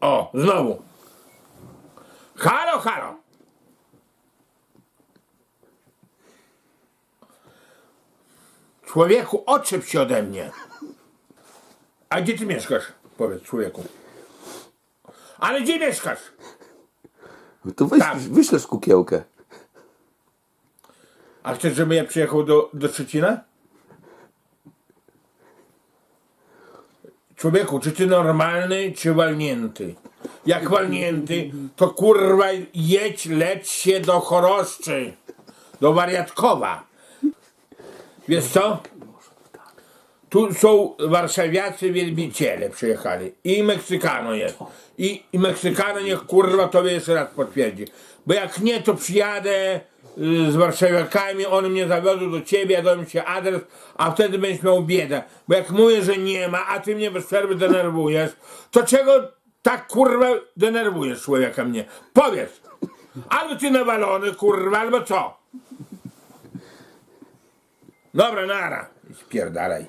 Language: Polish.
O, znowu. Halo, halo. Człowieku, odczep się ode mnie. A gdzie ty mieszkasz? Powiedz człowieku. Ale gdzie mieszkasz? No to weź, Tak. wyślesz kukiełkę. A chcesz, żebym ja przyjechał do, do Szczecina? Człowieku, czy ty normalny, czy walnięty? Jak walnięty, to kurwa jedź, leć się do Choroszczy, do Wariatkowa. Wiesz co? Tu są warszawiacy wielbiciele przyjechali i Meksykano jest. I, I Meksykano niech kurwa tobie jeszcze raz potwierdzi. Bo jak nie, to przyjadę z warszawiakami, one mnie zawiozą do ciebie, ja dam ci adres, a wtedy będziesz miał biedę. Bo jak mówię, że nie ma, a ty mnie bez przerwy denerwujesz, to czego tak kurwa denerwujesz człowieka mnie? Powiedz. Albo ty nawalony, kurwa, albo co? Dobra, nara. Spierdalaj.